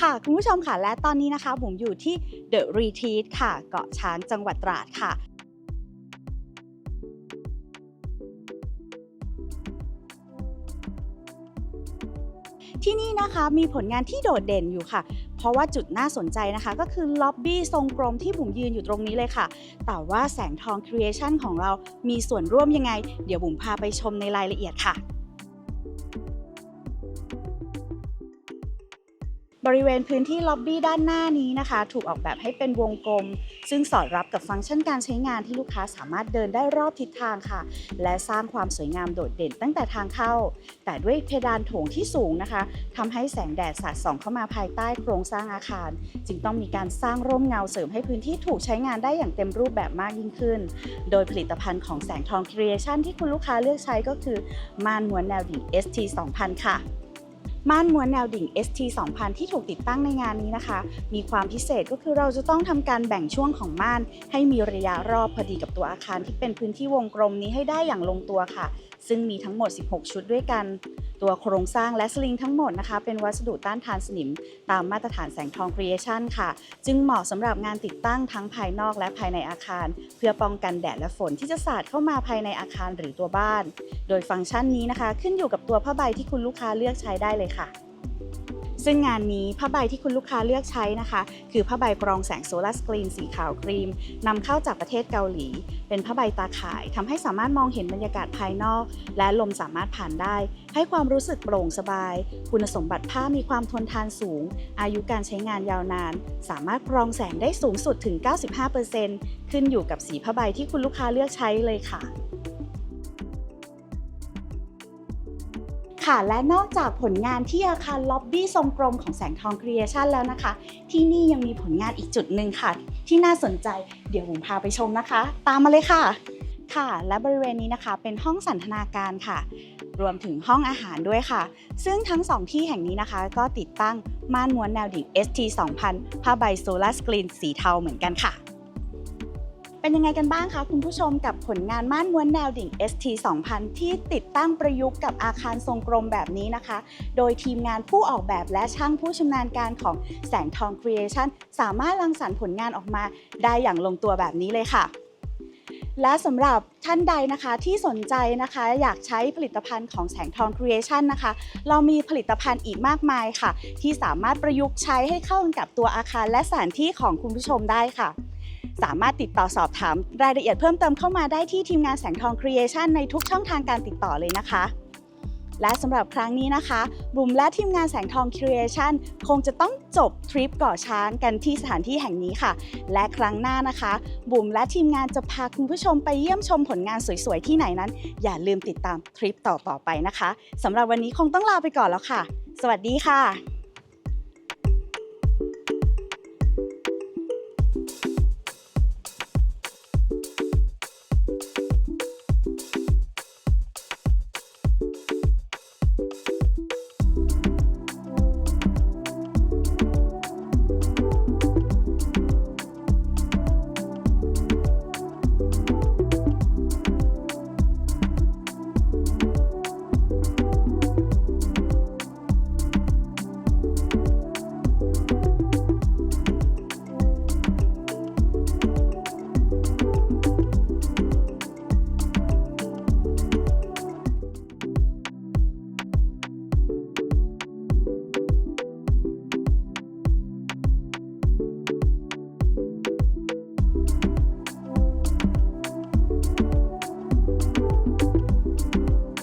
ค่ะ คุณผู้ชมค่ะ และตอนนี้นะคะบุ๋มอยู่ที่ The Retreat ค่ะ เกาะช้างจังหวัดตราดค่ะ ที่นี่นะคะมีผลงานที่โดดเด่นอยู่ค่ะ เพราะว่าจุดน่าสนใจนะคะ ก็คือล็อบบี้ทรงกลมที่บุ๋มยืนอยู่ตรงนี้เลยค่ะ แต่ว่าแสงทองครีเอชั่นของเรามีส่วนร่วมยังไง เดี๋ยวบุ๋มพาไปชมในรายละเอียดค่ะ บริเวณพื้นที่ล็อบบี้ด้านหน้านี้นะคะ ถูกออกแบบให้เป็นวงกลม ซึ่งสอดรับกับฟังก์ชันการใช้งานที่ลูกค้าสามารถเดินได้รอบทิศทางค่ะ และสร้างความสวยงามโดดเด่นตั้งแต่ทางเข้า แต่ด้วยเพดานโถงที่สูงนะคะทำให้แสงแดดสาดส่องเข้ามาภายใต้โครงสร้างอาคาร จึงต้องมีการสร้างร่มเงาเสริมให้พื้นที่ถูกใช้งานได้อย่างเต็มรูปแบบมากยิ่งขึ้น โดยผลิตภัณฑ์ของแสงทองครีเอชั่นที่คุณลูกค้าเลือกใช้ก็คือม่านม้วนแนวดิ่ง ST 2000 ค่ะ ม่านม้วนแนวดิ่ง ST 2000 ที่ถูกติดตั้งในงานนี้นะคะ มีความพิเศษก็คือเราจะต้องทำการแบ่งช่วงของม่าน ให้มีระยะรอบพอดีกับตัวอาคารที่เป็นพื้นที่วงกลมนี้ให้ได้อย่างลงตัวค่ะ ซึ่งมีทั้งหมด 16 ชุดด้วยกัน ตัวโครงสร้างและสลิงทั้งหมดนะคะเป็นวัสดุต้านทานสนิม ตามมาตรฐานแสงทองครีเอชั่นค่ะ จึงเหมาะสำหรับงานติดตั้งทั้งภายนอกและภายในอาคาร เพื่อป้องกันแดดและฝนที่จะสาดเข้ามาภายในอาคารหรือตัวบ้าน โดยฟังก์ชันนี้นะคะ ขึ้นอยู่กับตัวผ้าใบที่คุณลูกค้าเลือกใช้ได้เลยค่ะ ซึ่งงานนี้ผ้าใบที่คุณลูกค้าเลือกใช้นะคะ คือผ้าใบกรองแสงโซลาร์สกรีนสีขาวครีมนำเข้าจากประเทศเกาหลี เป็นผ้าใบตาข่ายทำให้สามารถมองเห็นบรรยากาศภายนอก และลมสามารถผ่านได้ ให้ความรู้สึกโปร่งสบาย คุณสมบัติผ้ามีความทนทานสูง อายุการใช้งานยาวนาน สามารถกรองแสงได้สูงสุดถึง 95%ขึ้นอยู่กับสีผ้าใบที่คุณลูกค้าเลือกใช้เลยค่ะ ค่ะ และนอกจากผลงานที่อาคารล็อบบี้ทรงกลมของแสงทองครีเอชันแล้วนะคะ ที่นี่ยังมีผลงานอีกจุดหนึ่งค่ะ ที่น่าสนใจเดี๋ยวผมพาไปชมนะคะ ตามมาเลยค่ะค่ะ และบริเวณนี้นะคะเป็นห้องสันทนาการค่ะ รวมถึงห้องอาหารด้วยค่ะ ซึ่งทั้งสองที่แห่งนี้นะคะ ก็ติดตั้งม่านม้วนแนวดิ่ง ST 2000ผ้าใบโซลาร์สกรีนสีเทาเหมือนกันค่ะ เป็นยังไงกันบ้างคะคุณผู้ชมกับผลงานม่านม้วนแนวดิ่ง ST 2000 ที่ติดตั้งประยุกต์กับอาคารทรงกลมแบบนี้นะคะ โดยทีมงานผู้ออกแบบและช่างผู้ชำนาญการของแสงทองครีเอชั่นสามารถรังสรรค์ผลงานออกมาได้อย่างลงตัวแบบนี้เลยค่ะและสำหรับท่านใดนะคะที่สนใจนะคะ อยากใช้ผลิตภัณฑ์ของแสงทองครีเอชั่นนะคะ เรามีผลิตภัณฑ์อีกมากมายค่ะ ที่สามารถประยุกต์ใช้ให้เข้ากันกับตัวอาคารและสถานที่ของคุณผู้ชมได้ค่ะ สามารถติดต่อสอบถามรายละเอียดเพิ่มเติมเข้ามาได้ที่ทีมงานแสงทองครีเอชันในทุกช่องทางการติดต่อเลยนะคะและสำหรับครั้งนี้นะคะบุ๋มและทีมงานแสงทองครีเอชันคงจะต้องจบทริปเกาะช้างกันที่สถานที่แห่งนี้ค่ะ และครั้งหน้านะคะ บุ๋มและทีมงานจะพาคุณผู้ชมไปเยี่ยมชมผลงานสวยๆ ที่ไหนนั้น อย่าลืมติดตามทริปต่อๆไปนะคะสำหรับวันนี้คงต้องลาไปก่อนแล้วค่ะ สวัสดีค่ะ